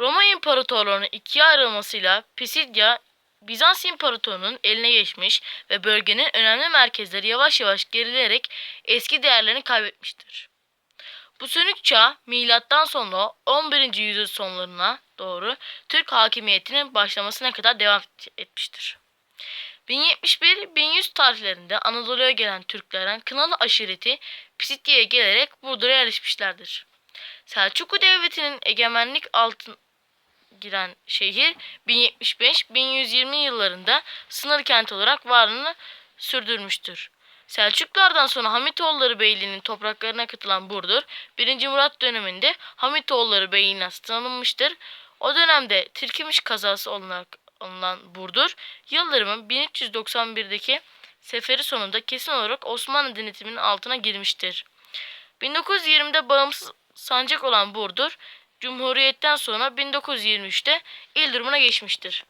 Roma İmparatorluğu'nun ikiye ayrılmasıyla Pisidya Bizans İmparatorluğu'nun eline geçmiş ve bölgenin önemli merkezleri yavaş yavaş gerileyerek eski değerlerini kaybetmiştir. Bu sönük çağ milattan sonra 11. yüzyıl sonlarına doğru Türk hakimiyetinin başlamasına kadar devam etmiştir. 1071-1100 tarihlerinde Anadolu'ya gelen Türklerden Kınalı aşireti Pisidya'ya gelerek Burdur'a yerleşmişlerdir. Selçuklu Devleti'nin egemenlik altın giren şehir 1075-1120 yıllarında sınır kent olarak varlığını sürdürmüştür. Selçuklulardan sonra Hamitoğulları Beyliği'nin topraklarına katılan Burdur, 1. Murat döneminde Hamitoğulları Beyliği'ne tanınmıştır. O dönemde Tilkimiş kazası olarak alınan Burdur, Yıldırım'ın 1391'deki seferi sonunda kesin olarak Osmanlı denetiminin altına girmiştir. 1920'de bağımsız sancak olan Burdur, Cumhuriyet'ten sonra 1923'te il durumuna geçmiştir.